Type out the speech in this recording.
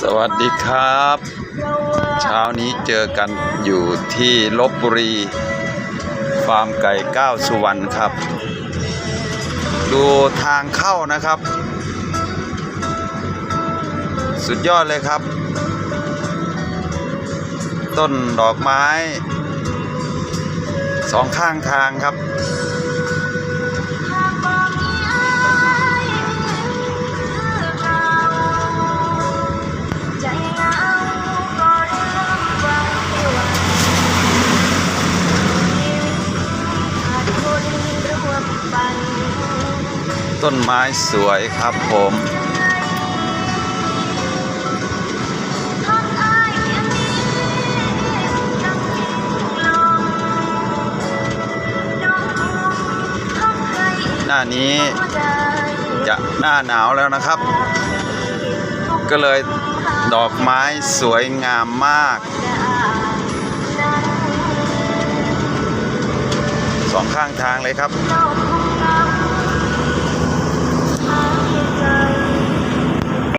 สวัสดีครับ เช้านี้เจอกันอยู่ที่ลบบุรี ฟาร์มไก่ก้าวสุวรรณครับ ดูทางเข้านะครับ สุดยอดเลยครับ ต้นดอกไม้สองข้างทางครับ ต้นไม้สวยครับผมหน้านี้จะหน้าหนาวแล้วนะครับ ก็เลยดอกไม้สวยงามมากสองข้างทางเลยครับ